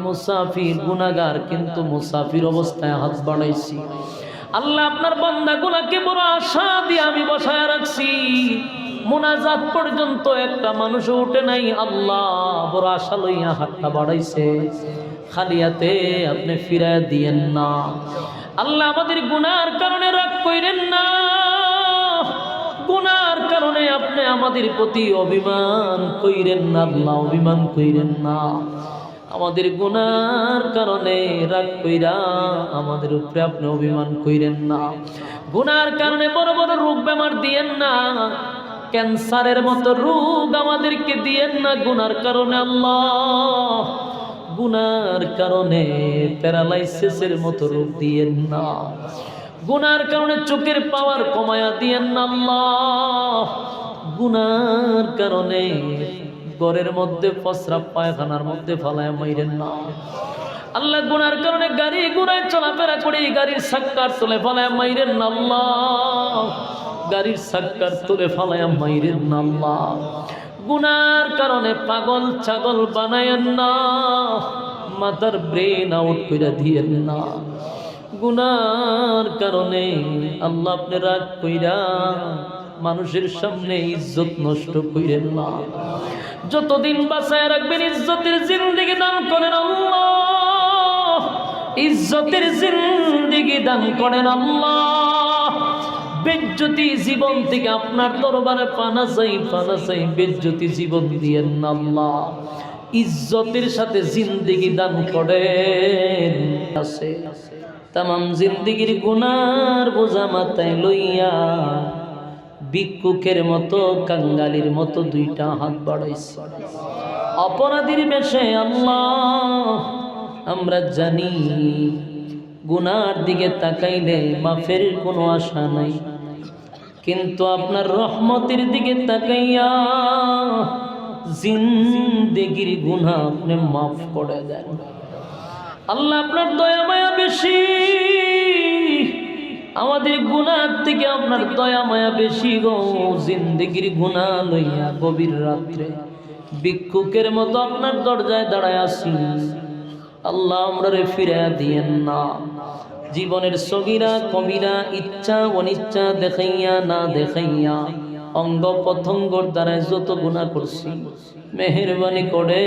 মুসাফির গুনাগার কিন্তু মুসাফির অবস্থায় হাত বাড়াইছি। আল্লাহ আপনার বান্দাগুলাকে বড় আশা দিয়ে আমি বসায় রাখছি। মোনাজাত পর্যন্ত একটা মানুষ উঠে নাই, আল্লাহ বড় আশা লইয়া হাতটা বাড়াইছে। খালিয়াতে আপনি ফিরায় দিয়েন না। আল্লাহ আমাদের গুনার কারণে রাগ কইরেন না। গুনার কারণে আপনি আমাদের প্রতি অভিমান কইরেন না, আল্লাহ অভিমান কইরেন না। আমাদের গুনার কারণে রাগ কইরা আমাদের উপরে আপনি অভিমান কইরেন না। গুনার কারণে বড় বড় রোগ বেমার দিয়েন না। ক্যান্সারের মতো রোগ আমাদেরকে দিয়েন না গুনার কারণে আল্লাহ। গুনার কারণে প্যারালাইসিসের মতো রোগ দিয়েন না। গুনার কারণে চোখের পাওয়ার কমায়া দিয়েন না আল্লাহ। গুনার কারণে ঘরের মধ্যে প্রস্রাব পায়খানার মধ্যে ফালায় মাইরেন না। আল্লাহ গুনার কারণে গাড়ি গুনায় চলাফেরা করি গাড়ির সাক্কার তুলে ফালায় মাইরেন না আল্লাহ। গাড়ির সাক্কার তুলে ফালায় মাইরেন না আল্লাহ। গুনার কারণে পাগল ছাগল বানায়েন না। মাথার ব্রেন আউট করে দিয়েন না। গুনার কারণে আল্লাহ আপনি রাগ কইরা মানুষের সামনে ইজ্জত নষ্ট কইরেন না। যতদিন বাঁচায় রাখবেন ইজ্জতের জিন্দিগি দান করেন ইজ্জতের জিন্দিগি দান করেন বেজ্জতি জীবন থেকে আপনার দরবারে পানা চাই পানা চাই, বেজ্জতি জীবন দিয়েন আল্লাহ। ইজ্জতের সাথে জিন্দিগি দান করেন। আছে। তামাম জিন্দিগির গুনার বোঝা মাথায় লইয়া ভিক্ষুকের মতো, কাঙ্গালির মতো দুইটা হাত বাড়াইছে। অপরাধীর বেশে আল্লাহ, আমরা জানি, গুনার দিকে তাকাইলে মাফের কোনো আশা নাই। কিন্তু আপনার রহমতের দিকে তাকাইয়া জিন্দেগির গুনাহ আপনি মাফ করে দেন। আল্লাহ আপনার দয়া মায়া বেশি। আমাদের গুনার থেকে আপনার দয়া মায়া বেশি গো। জিন্দেগির গুণা লইয়া গভীর রাত্রে ভিক্ষুকের মতো আপনার দরজায় দাঁড়ায় আসি আল্লাহ আমরা রে ফিরে দিয়েন না। জীবনের সগিরা কবিরা ইচ্ছা, অনিচ্ছা দেখাইয়া, না দেখাইয়া অঙ্গ প্রথঙ্গর দ্বারায় যত গুণা করছি, মেহরবানি করে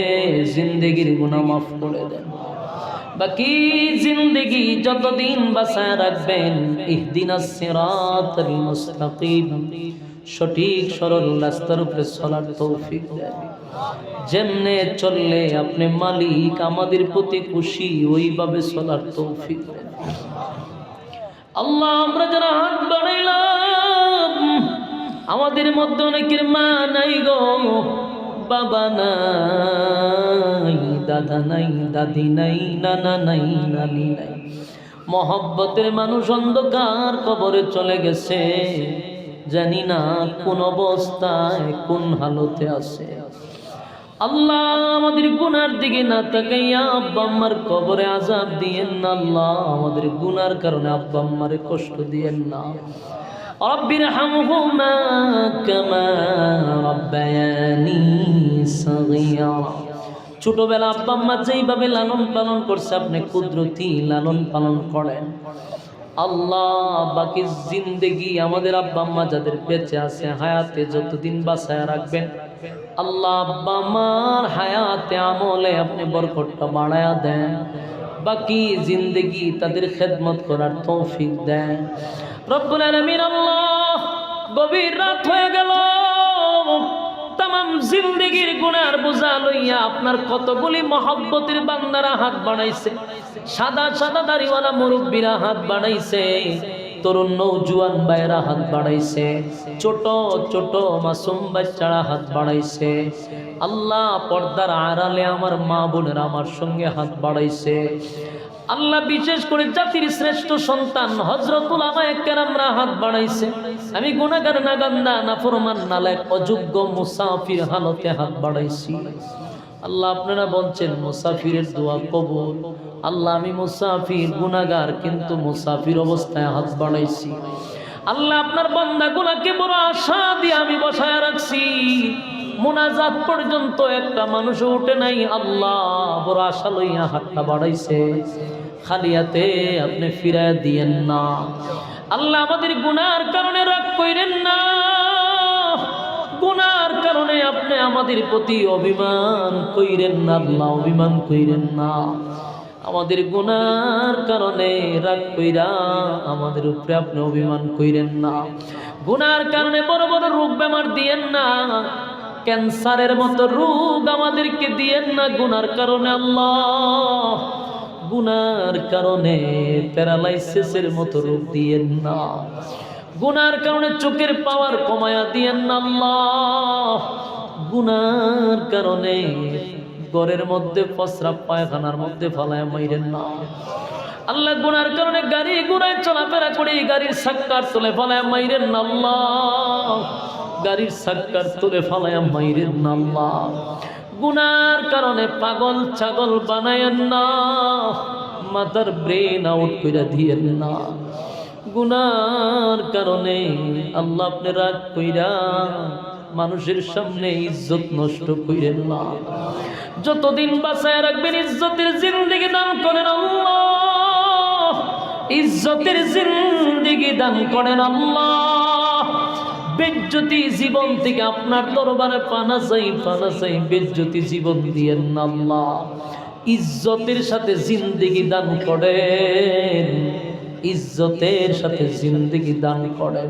জিন্দেগির গুণা মাফ করে দেন। বাকি জিন্দগি যতদিন বাসায় রাখবেন ইহদিনা সঠিক, সরল রাস্তার উপরে চলার তৌফিক যেমনে চললে আপনি মালিক, আমাদের প্রতি খুশি, ওইভাবে চলার তৌফিক আল্লাহ, আমরা যারা হাত বাড়াইলাম, আমাদের মধ্যে অনেকের মা নাই গো, বাবা নাই। দাদা নাই, দাদি নাই, নানা নাই, নানি নাই। মহব্বতের মানুষ অন্ধকার কবরে চলে গেছে। জানি না কোন অবস্থায় কোন হালতে আছে। আল্লাহ আমাদের গুনার দিকে না তাকাইয়া আব্বা আম্মার কবরে আজাব দিয়েন না। আল্লাহ আমাদের গুনার কারণে আব্বাম্মার কষ্ট দিয়েন না। রব্বির হামহুমা কামা রব্বায়ানি সাগীরা। ছোটবেলা আব্বা আম্মা যেইভাবে লালন পালন করছে, আপনি কুদরতি লালন পালন করেন। আল্লাহ বাকি জিন্দেগি আমাদের আব্বা আম্মা যাদের বেঁচে আছে, হায়াতে যতদিন বাঁচায় রাখবেন। আল্লাহ আব্বা আমার হায়াতে, আমলে আপনি বরকটটা বাড়ায়া দেন। বাকি জিন্দেগি তাদের খেদমত করার তৌফিক দেন। রব্বুল আলামিন, আল্লাহ গভীর রাত হয়ে গেল। তামাম জিন্দেগির গুনার বোঝা লইয়া আপনার কতগুলি মহব্বতের বান্দারা হাত বাড়াইছে। সাদা সাদা দাড়িওয়ালা মুরব্বীরা হাত বাড়াইছে। তরুণ নৌজুয়ান ভাইয়েরা হাত বাড়াইছে। ছোট ছোট মাসুম বাচ্চারা হাত বাড়াইছে। আল্লাহ পর্দার আড়ালে আমার মা বোনেরা আমার সঙ্গে হাত বাড়াইছে। আল্লাহ বিশেষ করে জাতির শ্রেষ্ঠ সন্তান হজরতুল আমারা হাত বাড়াইছে। আমি গুণাগার নাগান্দা নাফরমান নালাক অযোগ্য মুসাফির হালতে হাত বাড়াইছি। আল্লাহ আপনারা বলছেন, মুসাফিরের দোয়া কবুল। আল্লাহ আমি মুসাফির গুনাগার কিন্তু মুসাফির অবস্থায় হাত বাড়াইছি। আল্লাহ আপনার বান্দাগুলাকে বড় আশা দিয়ে আমি বসায় রাখছি। মোনাজাত পর্যন্ত একটা মানুষ উঠে নাই, আল্লাহ বড় আশা লইয়া হাতটা বাড়াইছে। খালিয়াতে আপনি ফিরায় দিয়েন না। আল্লাহ আমাদের গুনার কারণে রাগ কইরেন না। গুনার কারণে আপনি আমাদের প্রতি অভিমান কইরেন না, আল্লাহ অভিমান কইরেন না। আমাদের গুনার কারণে রাগ কইরা আমাদের উপরে আপনি অভিমান কইরেন না। গুনার কারণে বড় বড় রোগ বেমার দিয়েন না। ক্যান্সারের মতো রোগ আমাদেরকে দিয়েন না গুনার কারণে আল্লাহ। গুনার কারণে প্যারালাইসিসের মতো রোগ দিয়েন না। গুনার কারণে চোখের পাওয়ার কমায়া দিয়েন না আল্লাহ। গুনার কারণে ঘরের মধ্যে প্রস্রাব পায়খানার মধ্যে ফালায় মাইরেন না। আল্লাহ গুনার কারণে গাড়ি গুনায় চলাফেরা করি গাড়ির সাক্কার তুলে ফালায় মাইরেন না আল্লাহ গাড়ির সাক্কার তুলে ফালায় মাইরেন না আল্লাহ গুনার কারণে পাগল ছাগল বানায়েন না মাথার ব্রেন আউট করে দিয়েন না। গুনার কারণে আল্লাহ আপনি রাগ কইরা মানুষের সামনে ইজ্জত নষ্ট কইরেন না। যতদিন বাঁচায় রাখবেন, ইজ্জতের জিন্দিগি দান করেন আল্লাহ। ইজ্জতের জিন্দিগি দান করেন আল্লাহ। বেজ্জতি জীবন থেকে আপনার দরবারে পানা চাই পানা চাই বেজ্জতি জীবন দিয়েন আল্লাহ। ইজ্জতের সাথে জিন্দিগি দান করেন। ইজ্জতের সাথে জিন্দিগি দান করেন।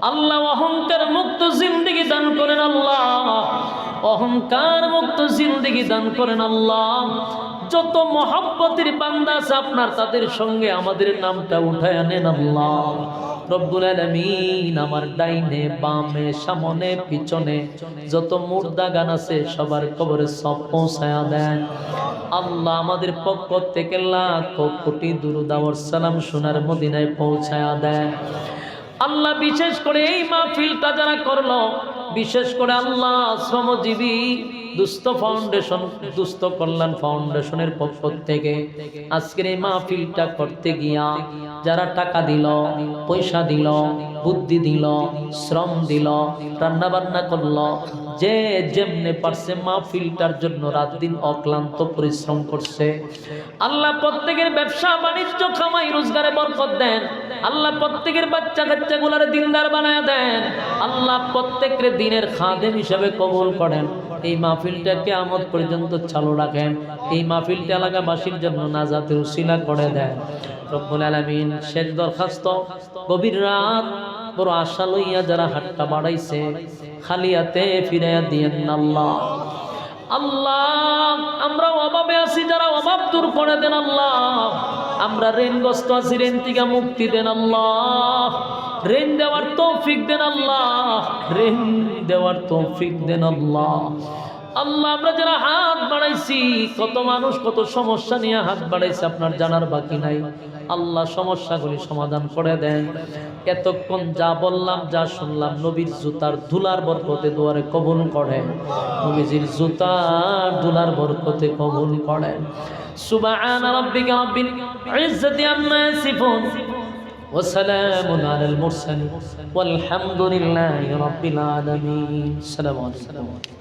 আল্লাহ অহংকার মুক্ত জিন্দিগি দান করেন আল্লাহ। অহংকার মুক্ত জিন্দিগি দান করেন আল্লাহ। যত মহব্বতের বান্দা আছে আপনার, তাদের সঙ্গে আমাদের নামটা উঠায় আনেন আল্লাহ। রব্বুল আমার ডাইনে, বামে, সামনে, পিছনে যত মুর্দা গান আছে সবার কবরে সব পৌঁছায়া দেন। আল্লাহ আমাদের পক্ষ থেকে লাখ কোটি দুরুদাওয়ার সালাম সোনার মদিনায় পৌঁছায়া দেন। আল্লাহ বিশেষ করে এই মাহফিলটা যারা করল, বিশেষ করে আল্লাহ শ্রমজীবী দুস্থ ফাউন্ডেশন দুস্থ কল্যাণ ফাউন্ডেশনের পক্ষ থেকে আজকের এই মাহফিলটা করতে গিয়া যারা টাকা দিল, পয়সা দিল, বুদ্ধি দিল, শ্রম দিল রান্না বান্না করল, যে যেমনে পারছে মাহফিলটার জন্য রাত দিন অক্লান্ত পরিশ্রম করছে। আল্লাহ প্রত্যেকের ব্যবসা, বাণিজ্য খামাই রোজগারে বরকত দেন। আল্লাহ প্রত্যেকের বাচ্চা কাচ্চা গুলারে দিনদার বানায় দেন। আল্লাহ প্রত্যেকের দিনের খাদেম হিসাবে কবুল করেন। এই মাহফিলটাকে আমদ পর্যন্ত চালু রাখেন। এই মাহফিলটা এলাকাবাসীর জন্য নাজাতে উসিলা করে দেন। রব্বুল আলামিন শেষ দরখাস্ত, গভীর রাত বড় আশা লইয়া যারা হাটটা বাড়াইছে, খালিয়াতে ফিরাইয়া দিয়েন আল্লাহ। আল্লাহ আমরা অভাবে আছি, যারা অভাব দূর করে দেন আল্লাহ। আমরা ঋণগ্রস্ত আছি, ঋণ থেকে মুক্তি দেন আল্লাহ। ঋণ দেওয়ার তৌফিক দেন আল্লাহ। ঋণ দেওয়ার তৌফিক দেন আল্লাহ। আল্লাহ আমরা যারা হাত বাড়াইছি কত মানুষ কত সমস্যা নিয়ে হাত বাড়াইছে আপনার জানার বাকি নাই আল্লাহ সমস্যাগুলি সমাধান করে দেন এতক্ষণ যা বললাম যা শুনলাম নবীর জুতার ধুলার বরকতে দুয়ারে কবুল করেন নবীজির জুতার ধুলার বরকতে কবুল করেন সুবহান রাব্বিকা রাব্বিল ইজ্জাতি আম্মা ইয়াসিফুন وسلام على المرسلين والحمد لله رب العالمين السلام عليكم